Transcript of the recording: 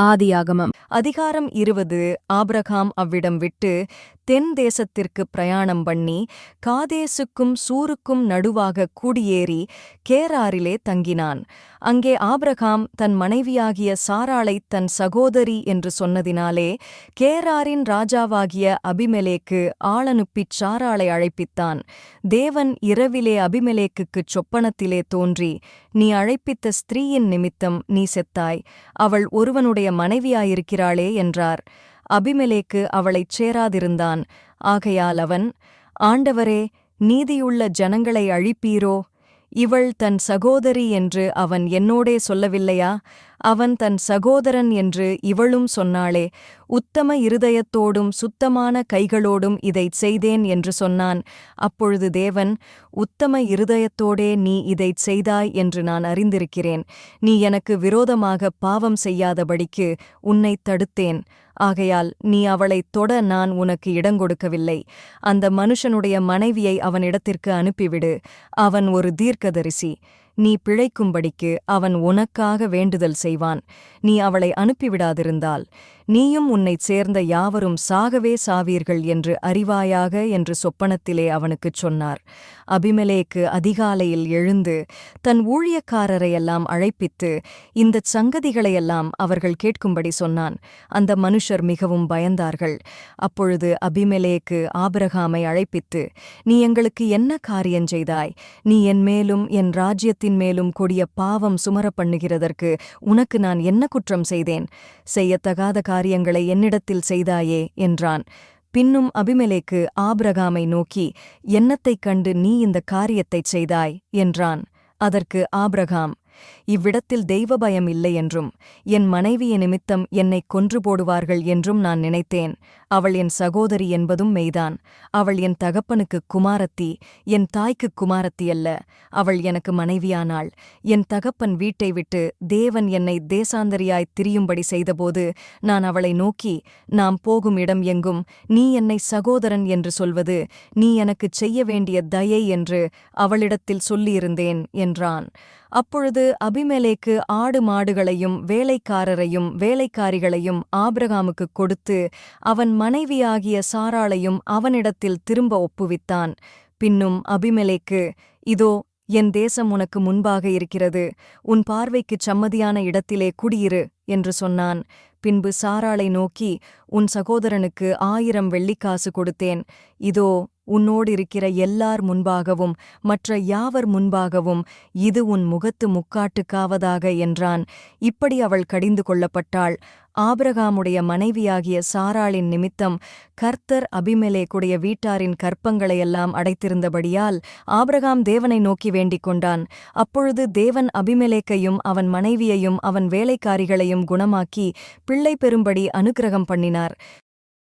ஆதியாகமம். அதிகாரம் இருபது. ஆபிரகாம் அவ்விடம் விட்டு தென் தேசத்திற்கு பிரயாணம் பண்ணி காதேசுக்கும் சூருக்கும் நடுவாக கூடியேறி கேராரிலே தங்கினான். அங்கே ஆபிரகாம் தன் மனைவியாகிய சாராளை தன் சகோதரி என்று சொன்னதினாலே கேராரின் ராஜாவாகிய அபிமெலேக்கு ஆளனுப்பிச் சாராளை அழைப்பித்தான். தேவன் இரவிலே அபிமெலேக்குக்குச் சொப்பனத்திலே தோன்றி நீ அழைப்பித்த ஸ்திரீயின் நிமித்தம் நீ செத்தாய். அவள் ஒருவனுடைய மனைவியாயிருக்கிறாளே என்றார். அபிமெலேக்கு அவளைச் சேராதிருந்தான். ஆகையால் அவன் ஆண்டவரே நீதியுள்ள ஜனங்களை அழிப்பீரோ? இவள் தன் சகோதரி என்று அவன் என்னோடே சொல்லவில்லையா? அவன் தன் சகோதரன் என்று இவளும் சொன்னாளே உத்தம இருதயத்தோடும் சுத்தமான கைகளோடும் இதைச் செய்தேன் என்று சொன்னான். அப்பொழுது தேவன் உத்தம இருதயத்தோடே நீ இதைச் செய்தாய் என்று நான் அறிந்திருக்கிறேன். நீ எனக்கு விரோதமாக பாவம் செய்யாதபடிக்கு உன்னைத் தடுத்தேன். ஆகையால் நீ அவளைத் தொட நான் உனக்கு இடங்கொடுக்கவில்லை அந்த மனுஷனுடைய மனைவியை அவனிடத்திற்கு அனுப்பிவிடு. அவன் ஒரு தீர்க்கதரிசி. நீ பிழைக்கும்படிக்கு அவன் உனக்காக வேண்டுதல் செய்வான். நீ அவளை அனுப்பிவிடாதிருந்தால். நீயும் உன்னைச் சேர்ந்த யாவரும் சாகவே சாவீர்கள் என்று அறிவாயாக என்று சொப்பனத்திலே அவனுக்குச் சொன்னார். அபிமலேக்கு அதிகாலையில் எழுந்து தன் ஊழியக்காரரையெல்லாம் அழைப்பித்து இந்தச் சங்கதிகளையெல்லாம் அவர்கள் கேட்கும்படி சொன்னான். அந்த மனுஷர் மிகவும் பயந்தார்கள். அப்பொழுது அபிமலேக்கு ஆபிரகாமை அழைப்பித்து நீ எங்களுக்கு என்ன காரியம் செய்தாய்? நீ என் மேலும் என் ராஜ்யத்தின் மேலும் கொடிய பாவம் சுமர பண்ணுகிறதற்கு உனக்கு நான் என்ன குற்றம் செய்தேன்? செய்யத்தகாத காரியங்களை என்னிடத்தில் செய்தாயே என்றான். பின்னும் அபிமெலேக்கு ஆபிரகாமை நோக்கி என்னத்தைக் கண்டு நீ இந்த காரியத்தைச் செய்தாய்? என்றான். அதற்கு ஆபிரகாம் இவ்விடத்தில் தெய்வ பயம் இல்லை என்றும் என் மனைவிய நிமித்தம் என்னைக் கொன்று போடுவார்கள் என்றும் நான் நினைத்தேன். அவள் என் சகோதரி என்பதும் மெய்தான். அவள் என் தகப்பனுக்குக் குமாரத்தி என் தாய்க்குக் குமாரத்தி அல்ல. அவள் எனக்கு மனைவியானாள். என் தகப்பன் வீட்டை விட்டு தேவன் என்னை தேசாந்தரியாய்த் திரியும்படி செய்தபோது நான் அவளை நோக்கி நாம் போகும் இடம் எங்கும்? நீ என்னை சகோதரன் என்று சொல்வது நீ எனக்குச் செய்ய வேண்டிய தயை என்று அவளிடத்தில் சொல்லியிருந்தேன் என்றான். அப்பொழுது அபிமெலேக்கு ஆடு மாடுகளையும் வேலைக்காரரையும் வேலைக்காரிகளையும் ஆபிரகாமுக்குக் கொடுத்து அவன் மனைவியாகிய சாராளையும் அவனிடத்தில் திரும்ப ஒப்புவித்தான். பின்னும் அபிமெலேக்கு இதோ என் தேசம் உனக்கு முன்பாக இருக்கிறது. உன் பார்வைக்குச் சம்மதியான இடத்திலே குடியிரு என்று சொன்னான். பின்பு சாராளை நோக்கி உன் சகோதரனுக்கு ஆயிரம் வெள்ளிக்காசு கொடுத்தேன். இதோ உன்னோடிருக்கிற எல்லார் முன்பாகவும் மற்ற யாவர் முன்பாகவும் இது உன் முகத்து முக்காட்டுக்காவதாக என்றான். இப்படி அவள் கடிந்து கொள்ளப்பட்டாள். ஆபிரகாமுடைய மனைவியாகிய சாராளின் நிமித்தம் கர்த்தர் அபிமெலேக்குடைய வீட்டாரின் கற்பங்களையெல்லாம் அடைத்திருந்தபடியால் ஆபிரகாம் தேவனை நோக்கி வேண்டிக் கொண்டான். அப்பொழுது தேவன் அபிமெலேக்கையும் அவன் மனைவியையும் அவன் வேலைக்காரிகளையும் குணமாக்கி பிள்ளை பெறும்படி அனுக்கிரகம் பண்ணினார்.